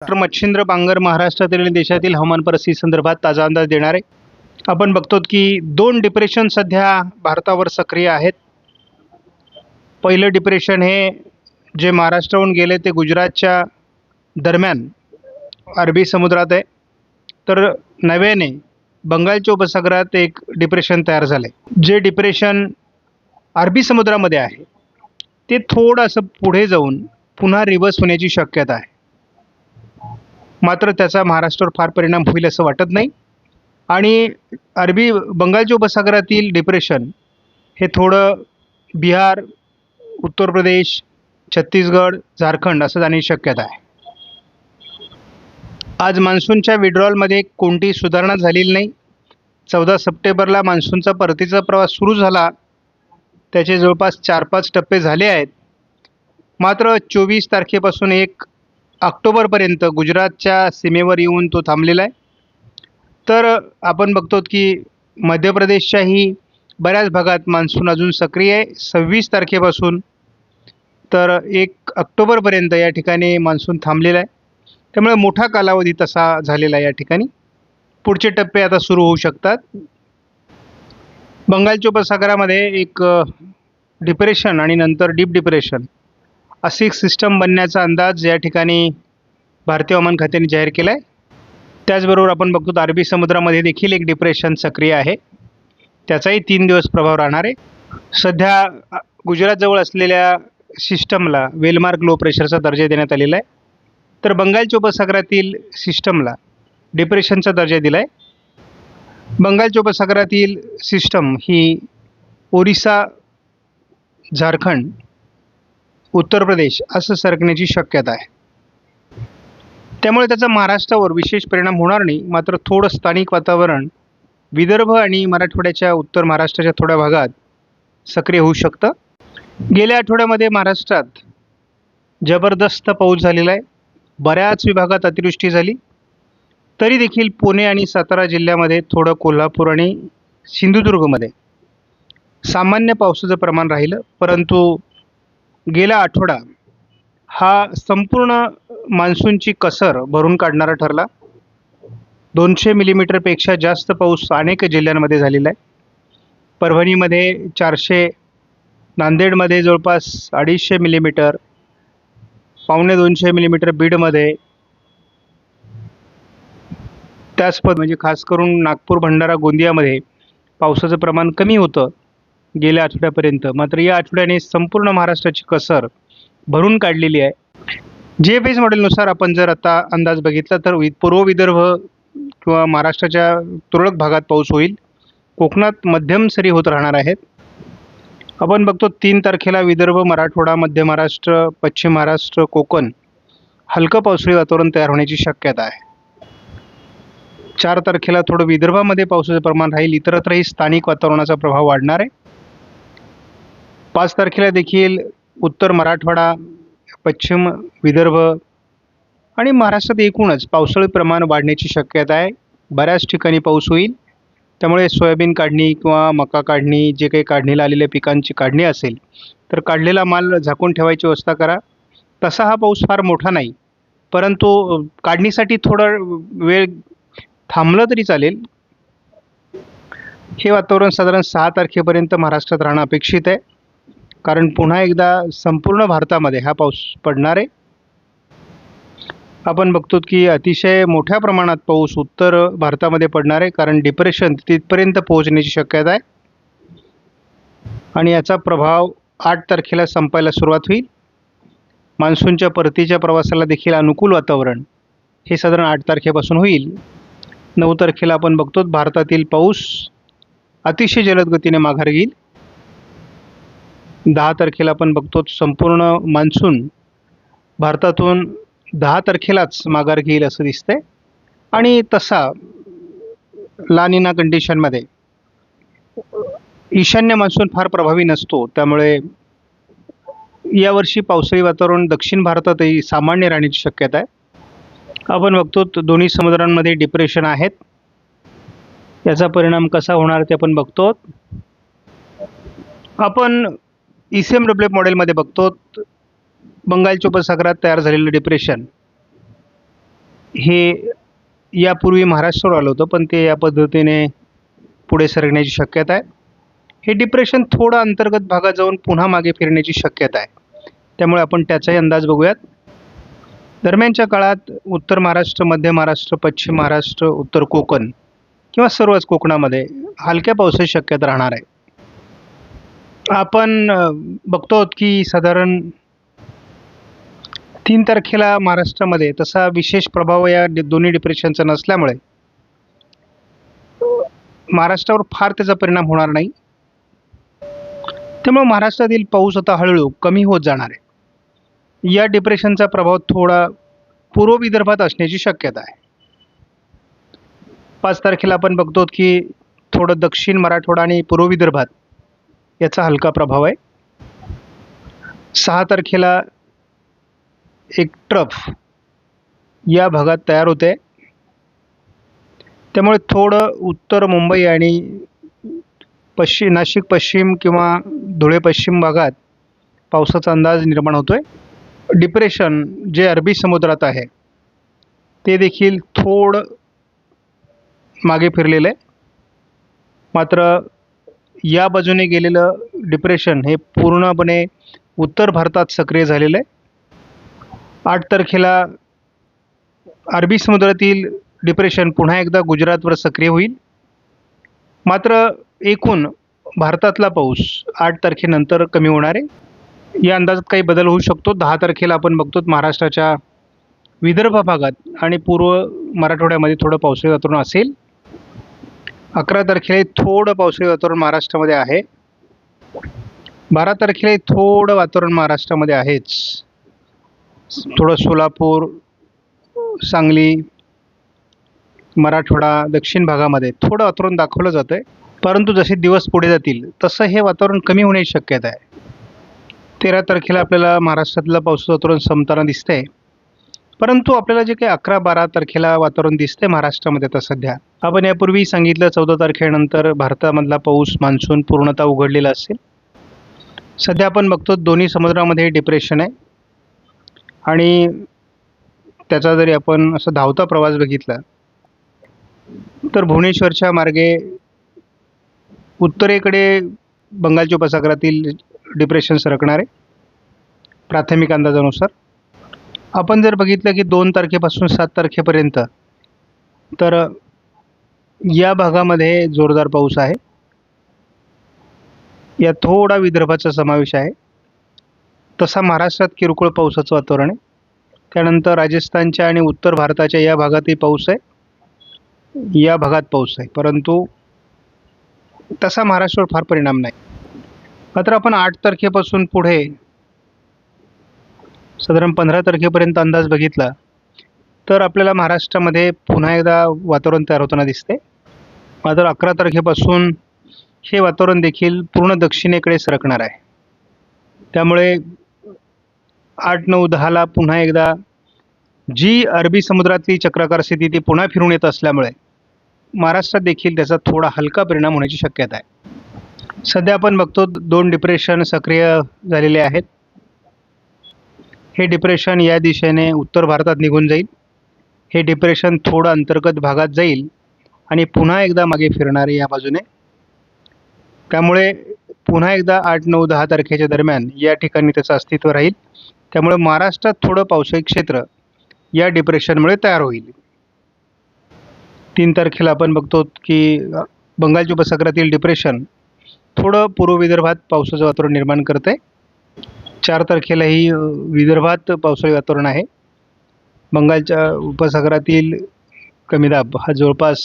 Doctor Machhindra Bangar महाराष्ट्रातील आणि देशातील हवामान परिस्थिती संदर्भात ताजा अंदाज देणार आहे. आपण बघतो की दोन डिप्रेशन सध्या भारतावर सक्रिय आहेत. पहिलं डिप्रेशन हे जे महाराष्ट्राहून गेले ते गुजरातच्या दरम्यान अरबी समुद्रात आहे. तर नव्याने बंगालच्या उपसागरात एक डिप्रेशन तयार झालं आहे जे डिप्रेशन अरबी समुद्रामध्ये आहे ते थोडंसं पुढे जाऊन पुन्हा रिव्हर्स होण्याची शक्यता आहे. मात्र त्याचा महाराष्ट्रावर फार परिणाम होईल असं वाटत नाही. आणि अरबी बंगालच्या उपसागरातील डिप्रेशन हे थोडं बिहार उत्तर प्रदेश छत्तीसगड झारखंड असं जाण्याची शक्यता आहे. आज मान्सूनच्या विड्रॉलमध्ये कोणतीही सुधारणा झालेली नाही. चौदा सप्टेंबरला मान्सूनचा परतीचा प्रवास सुरू झाला. त्याचे जवळपास चार पाच टप्पे झाले आहेत. मात्र चोवीस तारखेपासून एक ऑक्टोबरपर्यंत गुजरातच्या सीमेवर येऊन तो थांबलेला आहे. तर आपण बघतो की मध्य प्रदेशच्याही बऱ्याच भागात मान्सून अजून सक्रिय आहे. सव्वीस तारखेपासून तर एक ऑक्टोबरपर्यंत या ठिकाणी मान्सून थांबलेला आहे. त्यामुळे मोठा कालावधी तसा झालेला आहे या ठिकाणी. पुढचे टप्पे आता सुरू होऊ शकतात. बंगालच्या उपसागरामध्ये एक डिप्रेशन आणि नंतर डीप डिप्रेशन अशी एक सिस्टम बनण्याचा अंदाज या ठिकाणी भारतीय हवामान खात्याने जाहीर केला आहे त्याचबरोबर आपण बघतो अरबी समुद्रामध्ये देखील एक डिप्रेशन सक्रिय आहे. त्याचाही तीन दिवस प्रभाव राहणार आहे. सध्या गुजरातजवळ असलेल्या सिस्टमला वेलमार्क लो प्रेशरचा दर्जा देण्यात आलेला आहे. तर बंगालच्या उपसागरातील सिस्टमला डिप्रेशनचा दर्जा दिला आहे बंगालच्या उपसागरातील सिस्टम ही ओरिसा झारखंड उत्तर प्रदेश असं सरकण्याची शक्यता आहे. त्यामुळे त्याचा महाराष्ट्रावर विशेष परिणाम होणार नाही मात्र थोडं स्थानिक वातावरण विदर्भ आणि मराठवाड्याच्या उत्तर महाराष्ट्राच्या थोड्या भागात सक्रिय होऊ शकतं. गेल्या आठवड्यामध्ये महाराष्ट्रात जबरदस्त पाऊस झालेला आहे. बऱ्याच विभागात अतिवृष्टी झाली. तरी देखील पुणे आणि सातारा जिल्ह्यामध्ये थोडं कोल्हापूर आणि सिंधुदुर्गमध्ये सामान्य पावसाचं प्रमाण राहिलं परंतु गेला आठवडा हा संपूर्ण मान्सूनची कसर भरून काढणारा ठरला. दोनशे मिलीमीटरपेक्षा जास्त पाऊस अनेक जिल्ह्यांमध्ये झालेला आहे. परभणीमध्ये चारशे नांदेडमध्ये जवळपास अडीचशे मिलीमीटर पावणे दोनशे मिलीमीटर बीडमध्ये. त्याच पद म्हणजे खास करून नागपूर भंडारा गोंदियामध्ये पावसाचं प्रमाण कमी होतं. गेल्या आठवड्यापर्यंत. मात्र या आठवड्याने संपूर्ण महाराष्ट्राची कसर भरून काढलेली आहे. जी एफ एस मॉडेलनुसार आपण जर आता अंदाज बघितला तर वि पूर्व विदर्भ किंवा महाराष्ट्राच्या तुरळक भागात पाऊस होईल. कोकणात मध्यम सरी होत राहणार आहेत. आपण बघतो तीन तारखेला विदर्भ मराठवाडा मध्य महाराष्ट्र पश्चिम महाराष्ट्र कोकण हलकं पावसाळी वातावरण तयार होण्याची शक्यता आहे. चार तारखेला थोडं विदर्भामध्ये पावसाचं प्रमाण राहील. इतरत्रही स्थानिक वातावरणाचा प्रभाव वाढणार आहे. पाच तारखेला देखील उत्तर मराठवाडा पश्चिम विदर्भ आणि महाराष्ट्रात एकूणच पावसाळी प्रमाण वाढण्याची शक्यता आहे. बऱ्याच ठिकाणी पाऊस होईल. त्यामुळे सोयाबीन काढणी किंवा मका काढणी जे काही काढणीला आलेल्या पिकांची काढणी असेल तर काढलेला माल झाकून ठेवायची व्यवस्था करा. तसा हा पाऊस फार मोठा नाही परंतु काढणीसाठी थोडा वेळ थांबलं तरी चालेल. हे वातावरण साधारण सहा तारखेपर्यंत महाराष्ट्रात राहणं अपेक्षित आहे. कारण पुन्हा एकदा संपूर्ण भारतामध्ये हा पाऊस पडणार आहे. आपण बघतो की अतिशय मोठ्या प्रमाणात पाऊस उत्तर भारतामध्ये पडणार आहे कारण डिप्रेशन तिथपर्यंत पोहोचण्याची शक्यता आहे. आणि याचा प्रभाव आठ तारखेला संपायला सुरुवात होईल. मान्सूनच्या परतीच्या प्रवासाला देखील अनुकूल वातावरण हे साधारण आठ तारखेपासून होईल. नऊ तारखेला आपण बघतो भारतातील पाऊस अतिशय जलद गतीने माघार घेईल. दहा तारखेला आपण बघतो संपूर्ण मान्सून भारतातून दहा तारखेलाच माघार घेईल असं दिसतंय. आणि तसा लानिना कंडिशनमध्ये ईशान्य मान्सून फार प्रभावी नसतो. त्यामुळे यावर्षी पावसाळी वातावरण दक्षिण भारतातही सामान्य राहण्याची शक्यता आहे. आपण बघतो दोन्ही समुद्रांमध्ये डिप्रेशन आहेत. याचा परिणाम कसा होणार ते आपण बघतो. आपण E C M W F मॉडेलमध्ये बघतो बंगालच्या उपसागरात तयार झालेलं डिप्रेशन हे यापूर्वी महाराष्ट्रावर आलं होतं पण ते या पद्धतीने पुढे सरकण्याची शक्यता आहे. हे डिप्रेशन थोडं अंतर्गत भागात जाऊन पुन्हा मागे फिरण्याची शक्यता आहे. त्यामुळे आपण त्याचाही अंदाज बघूयात. दरम्यानच्या काळात उत्तर महाराष्ट्र मध्य महाराष्ट्र पश्चिम महाराष्ट्र उत्तर कोकण किंवा सर्वच कोकणामध्ये हलक्या पावसाची शक्यता राहणार आहे. आपण बघतो आहोत की साधारण तीन तारखेला महाराष्ट्रामध्ये तसा विशेष प्रभाव या दोन्ही डिप्रेशनचा नसल्यामुळे महाराष्ट्रावर फार त्याचा परिणाम होणार नाही. त्यामुळे महाराष्ट्रातील पाऊस आता हळूहळू कमी होत जाणार आहे. या डिप्रेशनचा प्रभाव थोडा पूर्व विदर्भात असण्याची शक्यता आहे. पाच तारखेला आपण बघतो की थोडं दक्षिण मराठवाडा आणि पूर्व विदर्भात याचा हलका प्रभाव आहे. सहा तारखेला एक ट्रफ या भागात तयार होते. त्यामुळे थोडं उत्तर मुंबई आणि पश्चिम नाशिक पश्चिम किंवा धुळे पश्चिम भागात पावसाचा अंदाज निर्माण होतो आहे डिप्रेशन जे अरबी समुद्रात आहे ते देखील थोडं मागे फिरलेलं आहे. मात्र या बाजूने गेलेलं डिप्रेशन हे पूर्णपणे उत्तर भारतात सक्रिय झालेलं आहे. आठ तारखेला अरबी समुद्रातील डिप्रेशन पुन्हा एकदा गुजरातवर सक्रिय होईल. मात्र एकूण भारतातला पाऊस आठ तारखेनंतर कमी होणार आहे. या अंदाजात काही बदल होऊ शकतो. दहा तारखेला आपण बघतो महाराष्ट्राच्या विदर्भ भागात आणि पूर्व मराठवाड्यामध्ये थोडं पावसाळी वातावरण असेल. अकरा तारखेला थोडं पावसाळी वातावरण महाराष्ट्रामध्ये आहे. बारा तारखेला थोडं वातावरण महाराष्ट्रामध्ये आहेच. थोडं सोलापूर सांगली मराठवाडा दक्षिण भागामध्ये थोडं वातावरण दाखवलं जातं आहे परंतु जसे दिवस पुढे जातील तसं हे वातावरण कमी होण्याची शक्यता आहे. तेरा तारखेला आपल्याला महाराष्ट्रातलं पावसाचं वातावरण संपताना दिसतंय. परंतु आपल्याला जे काही अकरा बारा तारखेला वातावरण दिसते महाराष्ट्रामध्ये आता सध्या आपण यापूर्वी सांगितलं चौदा तारखेनंतर भारतामधला पाऊस मान्सून पूर्णतः उघडलेला असेल. सध्या आपण बघतो दोन्ही समुद्रामध्ये डिप्रेशन आहे. आणि त्याचा जरी आपण असा धावता प्रवास बघितला तर भुवनेश्वरच्या मार्गे उत्तरेकडे बंगालच्या उपसागरातील डिप्रेशन सरकणार आहे प्राथमिक अंदाजानुसार. आपण जर बघितलं की दोन तारखेपासून सात तारखेपर्यंत तर या भागामध्ये जोरदार पाऊस आहे. या थोडा विदर्भाचा समावेश आहे. तसा महाराष्ट्रात किरकोळ पावसाचं वातावरण आहे. त्यानंतर राजस्थानच्या आणि उत्तर भारताच्या या भागातही पाऊस आहे. या भागात पाऊस आहे. परंतु तसा महाराष्ट्रावर फार परिणाम नाही. मात्र आपण आठ तारखेपासून पुढे साधारण पंधरा तारखेपर्यंत अंदाज बघितला तर आपल्याला महाराष्ट्रामध्ये पुन्हा एकदा वातावरण तयार होताना दिसते. मात्र अकरा तारखेपासून हे वातावरण देखील पूर्ण दक्षिणेकडे सरकणार आहे. त्यामुळे आठ नऊ दहाला पुन्हा एकदा जी अरबी समुद्रातली चक्राकार स्थिती ती पुन्हा फिरून येत असल्यामुळे महाराष्ट्रात देखील त्याचा थोडा हलका परिणाम होण्याची शक्यता आहे. सध्या आपण बघतो दोन डिप्रेशन सक्रिय झालेले आहेत. हे डिप्रेशन या दिशेने उत्तर भारतात निघून जाईल. हे डिप्रेशन थोडं अंतर्गत भागात जाईल आणि पुन्हा एकदा मागे फिरणार आहे या बाजूने. त्यामुळे पुन्हा एकदा आठ नऊ दहा तारखेच्या दरम्यान या ठिकाणी त्याचं अस्तित्व राहील. त्यामुळे महाराष्ट्रात थोडं पावसाळी क्षेत्र या डिप्रेशनमुळे तयार होईल. तीन तारखेला आपण बघतो की बंगालच्या उपसागरातील डिप्रेशन थोडं पूर्व विदर्भात पावसाचं वातावरण निर्माण करते आहे चार तारखेलाही ही विदर्भात पावसाळी वातावरण आहे. बंगालच्या उपसागरातील कमी दाब हा जवळपास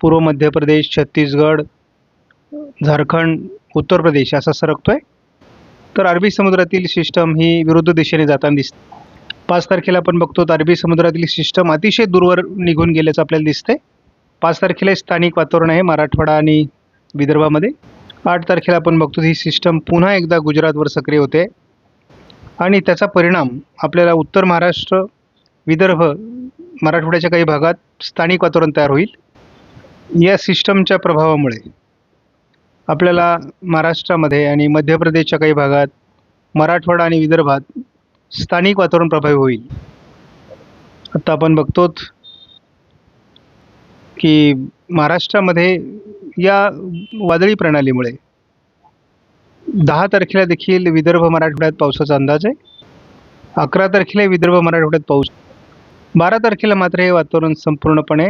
पूर्व मध्य प्रदेश छत्तीसगड झारखंड उत्तर प्रदेश असा सरकतो आहे तर अरबी समुद्रातील सिस्टम ही विरुद्ध दिशेने जाताना दिसते. पाच तारखेला आपण बघतो तर अरबी समुद्रातील सिस्टम अतिशय दूरवर निघून गेल्याचं आपल्याला दिसतंय. पाच तारखेला स्थानिक वातावरण आहे मराठवाडा आणि विदर्भामध्ये. आठ तारखेला आपण बघतो ही सिस्टम पुन्हा एकदा गुजरातवर सक्रिय होते. आणि त्याचा परिणाम आपल्याला उत्तर महाराष्ट्र विदर्भ मराठवाड्याच्या काही भागात स्थानिक वातावरण तयार होईल. या सिस्टमच्या प्रभावामुळे आपल्याला महाराष्ट्रामध्ये आणि मध्य प्रदेशच्या काही भागात मराठवाडा आणि विदर्भात स्थानिक वातावरण प्रभावी होईल. आत्ता आपण बघतोच की महाराष्ट्रामध्ये या वादळी प्रणालीमुळे. दहा तारखेला देखील विदर्भ मराठवाड्यात पावसाचा अंदाज आहे. अकरा तारखेला विदर्भ मराठवाड्यात पाऊस. बारा तारखेला मात्र हे वातावरण संपूर्णपणे